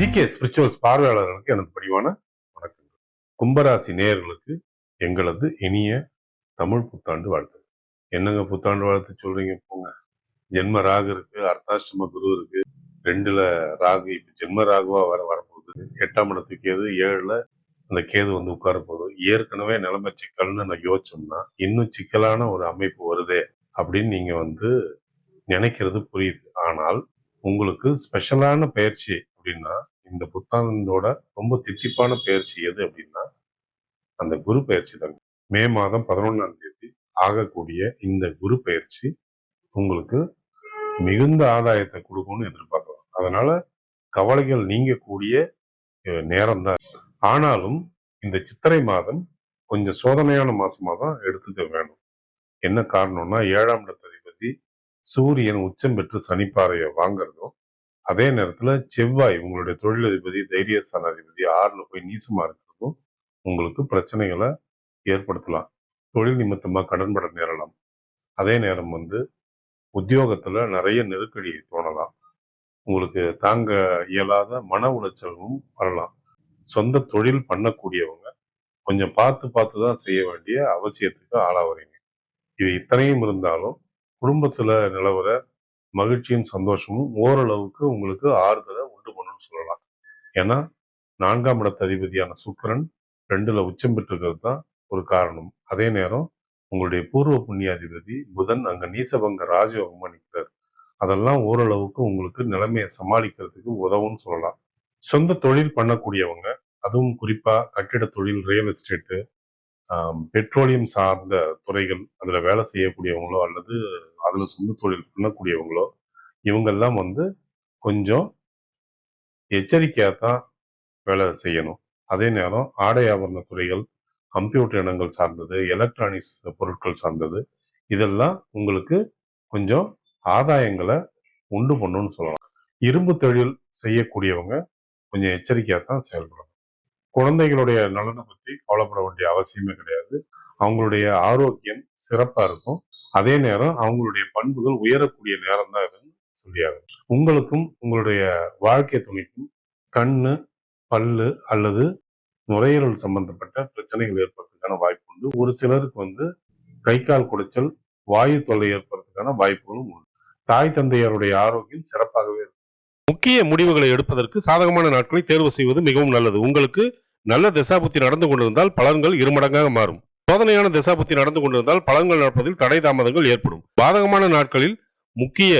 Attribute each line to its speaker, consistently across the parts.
Speaker 1: GK spirituals பார்வையாளர்களுக்கு எனது படிவான வணக்கங்கள். கும்பராசி நேயர்களுக்கு எங்களது இனிய தமிழ் புத்தாண்டு வாழ்த்து என்னங்க புத்தாண்டு வாழ்த்து சொல்றீங்க? போங்க. ஜென்ம ராகு இருக்கு அர்த்தாஷ்டம குரு இருக்கு. ரெண்டுல ராகு இப்ப ஜென்ம ராகுவா வர வரப்போகுது. எட்டாம் இடத்துக்கு கேது ஏழுல அந்த கேது வந்து உட்கார போகுது. ஏற்கனவே நிலைமை சிக்கல்னு நான் யோசிச்சோம்னா இன்னும் சிக்கலான ஒரு அமைப்பு வருதே அப்படின்னு நீங்க வந்து நினைக்கிறது புரியுது. ஆனால் உங்களுக்கு ஸ்பெஷலான பயிற்சி அப்படின்னா இந்த புத்தாண்டோட ரொம்ப தித்திப்பான பயிற்சி எது அப்படின்னா அந்த குரு பயிற்சி தாங்க. மே மாதம் பதினொன்றாம் தேதி ஆகக்கூடிய இந்த குரு பயிற்சி உங்களுக்கு மிகுந்த ஆதாயத்தை கொடுக்கும்னு எதிர்பார்க்கலாம். அதனால கவலைகள் நீங்கக்கூடிய நேரம் தான் ஆனாலும் இந்த சித்திரை மாதம் கொஞ்சம் சோதனையான மாசமாக தான் எடுத்துக்க வேணும். என்ன காரணம்னா ஏழாம் இடத்த அதிபதி சூரியன் உச்சம் பெற்று சனிப்பாறையை வாங்குறதும் அதே நேரத்துல செவ்வாய் உங்களுடைய தொழிலதிபதி தைரியஸ்தானாதிபதி ஆறுல போய் நீசமா இருக்கிறதும் உங்களுக்கு பிரச்சனைகளை ஏற்படுத்தலாம். தொழில் நிமித்தமா கடன்பட நேரலாம். அதே நேரம் வந்து உத்தியோகத்துல நிறைய நெருக்கடி தோணலாம். உங்களுக்கு தாங்க இயலாத மன உளைச்சலும் வரலாம். சொந்த தொழில் பண்ணக்கூடியவங்க கொஞ்சம் பார்த்து பார்த்து தான் செய்ய வேண்டிய அவசியத்துக்கு ஆளாவறீங்க. இது இத்தனையும் இருந்தாலும் குடும்பத்துல நிலவர மகிழ்ச்சியும் சந்தோஷமும் ஓரளவுக்கு உங்களுக்கு ஆறுதலை உண்டு பண்ணுன்னு சொல்லலாம். ஏன்னா நான்காம் இடத்த அதிபதியான சுக்கரன் ரெண்டுல உச்சம் பெற்றிருக்கிறது தான் ஒரு காரணம். அதே நேரம் உங்களுடைய பூர்வ புண்ணியாதிபதி புதன் அங்க நீசபங்க ராஜயோகமா நிற்கிறார் அதெல்லாம் ஓரளவுக்கு உங்களுக்கு நிலைமையை சமாளிக்கிறதுக்கு உதவும்னு சொல்லலாம். சொந்த தொழில் பண்ணக்கூடியவங்க அதுவும் குறிப்பா கட்டிட தொழில் ரியல் எஸ்டேட்டு பெட்ரோலியம் சார்ந்த துறைகள் அதுல வேலை செய்யக்கூடியவங்களோ அல்லது அதில் சொந்த தொழில் பண்ணக்கூடியவங்களோ இவங்கெல்லாம் வந்து கொஞ்சம் எச்சரிக்கையாக தான் வேலை செய்யணும். அதே நேரம் ஆடை ஆபரண துறைகள் கம்ப்யூட்டர் இனங்கள் சார்ந்தது எலக்ட்ரானிக்ஸ் பொருட்கள் சார்ந்தது இதெல்லாம் உங்களுக்கு கொஞ்சம் ஆதாயங்களை உண்டு பண்ணுன்னு சொல்லலாம். இரும்பு தொழில் செய்யக்கூடியவங்க கொஞ்சம் எச்சரிக்கையாக தான் செயல்படணும். குழந்தைகளுடைய நலனை பற்றி கவலைப்பட வேண்டிய அவசியமே கிடையாது. அவங்களுடைய ஆரோக்கியம் சிறப்பாக இருக்கும். அதே நேரம் அவங்களுடைய பண்புகள் உயரக்கூடிய நேரம் தான் இதுன்னு சொல்லியாகும் உங்களுக்கும் உங்களுடைய வாழ்க்கை துணைக்கும் கண்ணு பல்லு அல்லது நுரையீரல் சம்பந்தப்பட்ட பிரச்சனைகள் ஏற்படுறதுக்கான வாய்ப்பு உண்டு. ஒரு சிலருக்கு வந்து கை கால் குடைச்சல் வாயு தொல்லை ஏற்படுறதுக்கான வாய்ப்புகளும் உண்டு. தாய் தந்தையருடைய ஆரோக்கியம் சிறப்பாகவே இருக்கும்.
Speaker 2: முக்கிய முடிவுகளை எடுப்பதற்கு சாதகமான நாட்களை தேர்வு செய்வது மிகவும் நல்லது. உங்களுக்கு நல்ல திசாபுத்தி நடந்து கொண்டிருந்தால் பலன்கள் இருமடங்காக மாறும். சோதனையான திசாபுத்தி நடந்து கொண்டிருந்தால் பழங்கள் நடப்பதில் தடை தாமதங்கள் ஏற்படும். பாதகமான நாட்களில் முக்கிய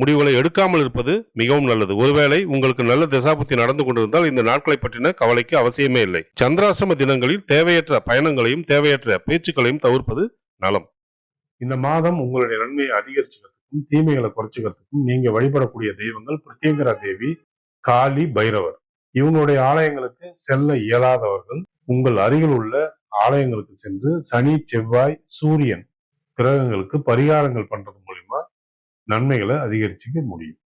Speaker 2: முடிவுகளை எடுக்காமல் இருப்பது மிகவும் நல்லது. ஒருவேளை உங்களுக்கு நல்ல திசாபுத்தி நடந்து கொண்டிருந்தால் இந்த நாட்களை பற்றின கவலைக்கு அவசியமே இல்லை. சந்திராஷ்டம தினங்களில் தேவையற்ற பயணங்களையும் தேவையற்ற பேச்சுக்களையும் தவிர்ப்பது நலம்.
Speaker 1: இந்த மாதம் உங்களுடைய நன்மையை அதிகரிச்சுக்கிறதுக்கும் தீமைகளை குறைச்சிக்கிறதுக்கும் நீங்க வழிபடக்கூடிய தெய்வங்கள் பிரத்யேகரா தேவி காளி பைரவர். இவங்களுடைய ஆலயங்களுக்கு செல்ல இயலாதவர்கள் உங்கள் அருகில் உள்ள ஆலயங்களுக்கு சென்று சனி செவ்வாய் சூரியன் கிரகங்களுக்கு பரிகாரங்கள் பண்றது மூலியமா நன்மைகளை அதிகரிச்சுக்க முடியும்.